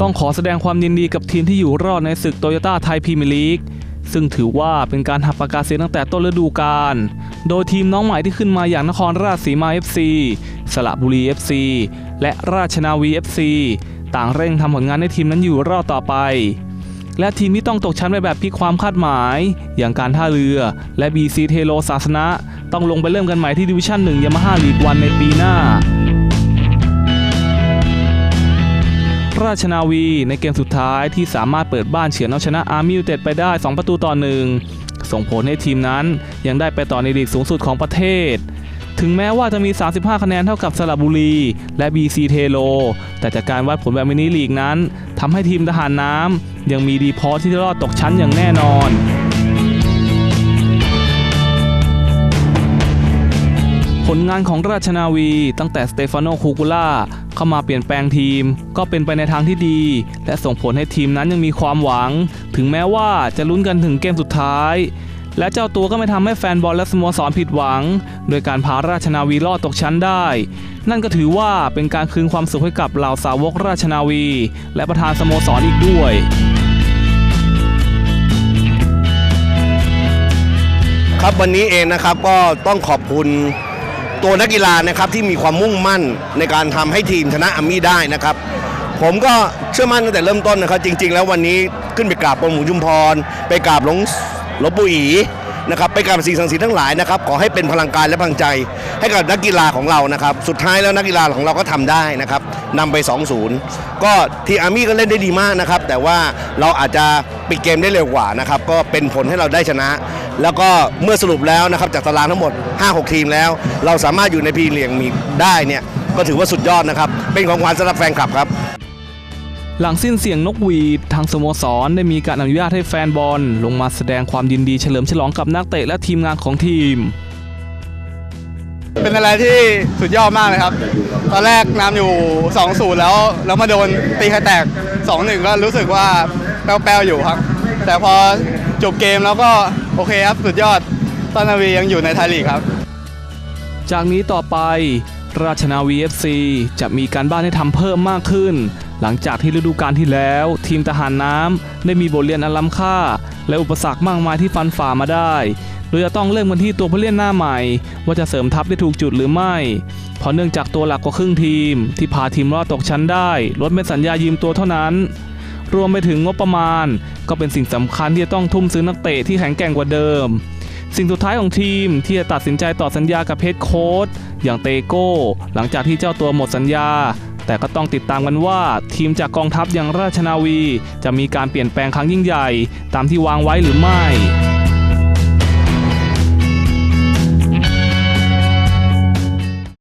ต้องขอแสดงความยินดีกับทีมที่อยู่รอดในศึกโตโยต้าไทยพรีเมียร์ลีกซึ่งถือว่าเป็นการหักปากกาเสียตั้งแต่ต้นฤดูกาล โดยทีมน้องใหม่ที่ขึ้นมาอย่างนครราชสีมา FC สระบุรี FC และราชนาวี FC ต่างเร่งทำผลงานให้ทีมนั้นอยู่รอดต่อไป และทีมที่ต้องตกชั้นไปแบบพลิกความคาดหมาย อย่างการท่าเรือและ BC เทโลศาสนะ ต้องลงไปเริ่มกันใหม่ที่ดิวิชั่น1ยามาฮ่าลีกวันในปีหน้า ราชนาวีในเกมสุดท้ายที่สามารถเปิดบ้านเฉือนเอาชนะอาร์มิวเต็ดไปได้ 2 ประตูต่อหนึ่งส่งผลให้ทีมนั้นยังได้ไปต่อในลีกสูงสุดของประเทศ ถึงแม้ว่าจะมี 35 คะแนนเท่ากับสระบุรี และ BC เทโล แต่จากการวัดผลแบบมินิลีกนั้นทำให้ทีมทหารน้ำยังมีดีพอที่จะรอดตกชั้นอย่างแน่นอนผลงานของราชนาวีตั้งแต่สเตฟานโนคูกูล่า เข้ามาเปลี่ยนแปลงทีม ก็เป็นไปในทางที่ดี และส่งผลให้ทีมนั้นยังมีความหวัง ถึงแม้ว่าจะลุ้นกันถึงเกมสุดท้าย และเจ้าตัวก็ไม่ทำให้แฟนบอลและสโมสรผิดหวัง โดยการพาราชนาวีรอดตกชั้นได้ นั่นก็ถือว่าเป็นการคืนความสุขให้กับเหล่าสาวกราชนาวี และประธานสโมสรอีกด้วยครับวันนี้เองนะครับก็ต้องขอบคุณ ตัวนักกีฬานะครับที่มีความมุ่งมั่นในการทำให้ทีมชนะอามี่ได้นะครับ ผมก็เชื่อมั่นตั้งแต่เริ่มต้นนะครับ จริง ๆ แล้ววันนี้ขึ้นไปกราบปงหมูจุมพร ไปกราบหลวงลวงปู่อีนะครับไปกราบสิ่งศักดิ์สิทธิ์ทั้งหลายนะครับขอให้เป็นพลังกายและพลังใจ ให้กับนักกีฬาของเรานะครับ สุดท้ายแล้วนักกีฬาของเราก็ทำได้นะครับนำไป 2-0 ก็ทีอาร์มี่ก็เล่นได้ดีมากนะครับ แต่ว่าเราอาจจะ ปิดเกมได้เร็วกว่านะครับก็เป็นผลให้เราได้ชนะ แล้วก็เมื่อสรุปแล้วนะครับจากตารางทั้งหมด 5-6 ทีมแล้ว เราสามารถอยู่ในพรีเลียงมีได้เนี่ยก็ถือว่าสุดยอดนะครับเป็นของขวัญสำหรับแฟนคลับครับหลังสิ้นเสียงนกหวีดทางสโมสรได้มีการอนุญาตให้แฟนบอล ลงมาแสดงความยินดีเฉลิมฉลองกับนักเตะและทีมงานของทีม เป็นอะไรที่สุดยอดมากเลยครับ ตอนแรกนำอยู่ 2-0 แล้ว แล้วมาโดนตีไข่แตก 2-1 ก็รู้สึกว่าแป้วๆอยู่ครับ แต่พอจบเกมแล้วก็โอเคครับ สุดยอดต้นนาวียังอยู่ในไทยลีกครับ จากนี้ต่อไปราชนาวี FC จะมีการบ้านให้ทำเพิ่มมากขึ้น หลังจากที่ฤดูกาลที่แล้ว ทีมทหารน้ำได้มีบทเรียนอันล้ำค่า และอุปสรรคมากมายที่ฟันฝ่ามาได้ โดยจะต้องเริ่มกันที่ตัวผู้เล่นหน้าใหม่ ว่าจะเสริมทัพได้ถูกจุดหรือไม่ เพราะเนื่องจากตัวหลักกว่าครึ่งทีม ที่พาทีมรอดตกชั้นได้ลดเป็นสัญญายืมตัวเท่านั้น รวมไปถึงงบประมาณ ก็เป็นสิ่งสำคัญที่จะต้องทุ่มซื้อนักเตะที่แข็งแกร่งกว่าเดิม สิ่งสุดท้ายของทีมที่จะตัดสินใจต่อสัญญากับเฮดโค้ชอย่างเตโก้ หลังจากที่เจ้าตัวหมดสัญญา แต่ก็ต้องติดตามกันว่าทีมจากกองทัพอย่างราชนาวี จะมีการเปลี่ยนแปลงครั้งยิ่งใหญ่ ตามที่วางไว้หรือไม่